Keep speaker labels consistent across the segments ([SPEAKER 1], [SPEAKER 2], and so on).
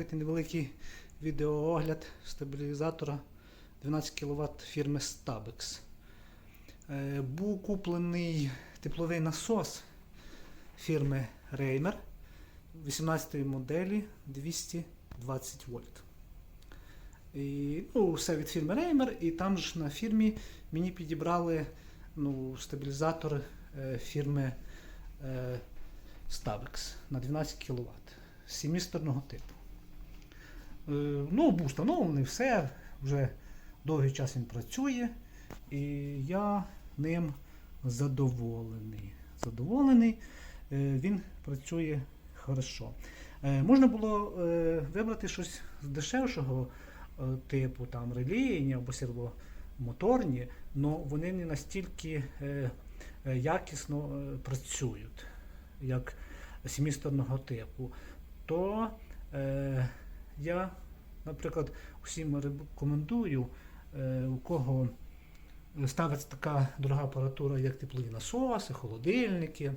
[SPEAKER 1] зробити невеликий відеоогляд стабілізатора 12 кВт фірми Stabex. Е, Був куплений тепловий насос фірми Reimer 18 моделі 220 вольт. І, ну, все від фірми Reimer, і там ж на фірмі мені підібрали ну, стабілізатор е, фірми е, Stabex на 12 кВт сімісторного типу. Е, ну, був встановлений все, вже довгий час він працює, і я ним задоволений. Задоволений, е, він працює хорошо. Е, можна було вибрати щось з дешевшого типу, там релійні або сервомоторні, але вони не настільки якісно працюють, як сімісторного типу. То я, наприклад, всім рекомендую, е, у кого ставиться така дорога апаратура, як теплові насоси, холодильники,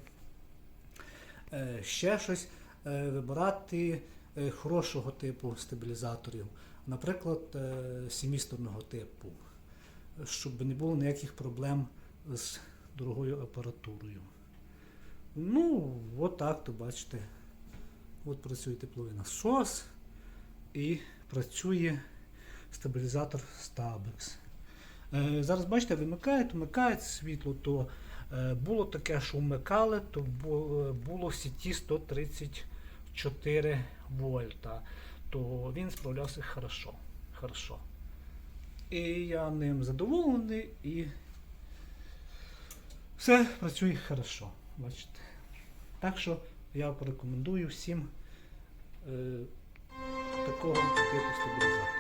[SPEAKER 1] е, ще щось, е, вибирати е, хорошого типу стабілізаторів, наприклад, е, сімісторного типу, щоб не було ніяких проблем з дорогою апаратурою. Ну, от то бачите. От працює тепловий насос і працює стабілізатор Stabex. Е, зараз бачите, вимикають, вмикають світло, то е, було таке, що вмикали, то було в сіті 134 вольта. То він справлявся хорошо. хорошо. І я ним задоволений і все працює хорошо. Бачите. Так що я порекомендую всім е, такого типу стабілізатора.